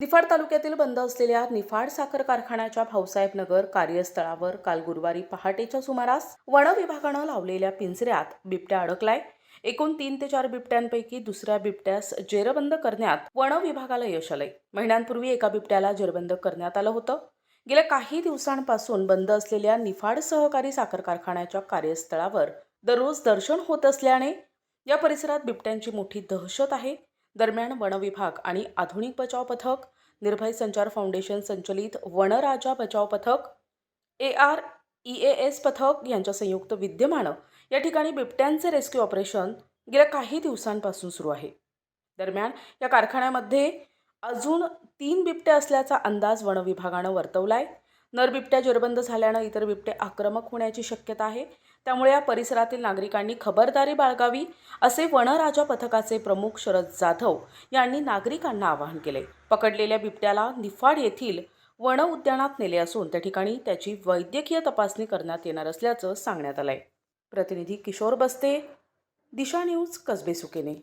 निफाड तालुक्यातील बंद असलेल्या निफाड साखर कारखान्याच्या भाऊसाहेब नगर कार्यस्थळावर काल गुरुवारी पहाटेच्या सुमारास वन विभागानं लावलेल्या पिंजऱ्यात बिबट्या अडकलाय. एकूण तीन ते चार बिबट्यांपैकी दुसऱ्या बिबट्यास जेरबंद करण्यात वन विभागाला यश आलंय. महिन्यांपूर्वी एका बिबट्याला जेरबंद करण्यात आलं होतं. गेल्या काही दिवसांपासून बंद असलेल्या निफाड सहकारी साखर कारखान्याच्या कार्यस्थळावर दररोज दर्शन होत असल्याने या परिसरात बिबट्यांची मोठी दहशत आहे. दरम्यान वनविभाग आणि आधुनिक बचाव पथक निर्भय संचार फाउंडेशन संचलित वनराजा बचाव पथक A R E A S पथक यांच्या संयुक्त विद्यमानं या ठिकाणी बिबट्यांचे रेस्क्यू ऑपरेशन गेल्या काही दिवसांपासून सुरू आहे. दरम्यान या कारखान्यामध्ये अजून तीन बिबटे असल्याचा अंदाज वनविभागानं वर्तवला आहे नर बिबट्या जेरबंद झाल्यानं इतर बिबटे आक्रमक होण्याची शक्यता आहे. त्यामुळे या परिसरातील नागरिकांनी खबरदारी बाळगावी असे वनराजा पथकाचे प्रमुख शरद जाधव यांनी नागरिकांना आवाहन केले. पकडलेल्या बिबट्याला निफाड येथील वन उद्यानात नेले असून त्या ठिकाणी त्याची वैद्यकीय तपासणी करण्यात येणार असल्याचं सांगण्यात आलंय. प्रतिनिधी किशोर बस्ते दिशा न्यूज कसबे सुकेने.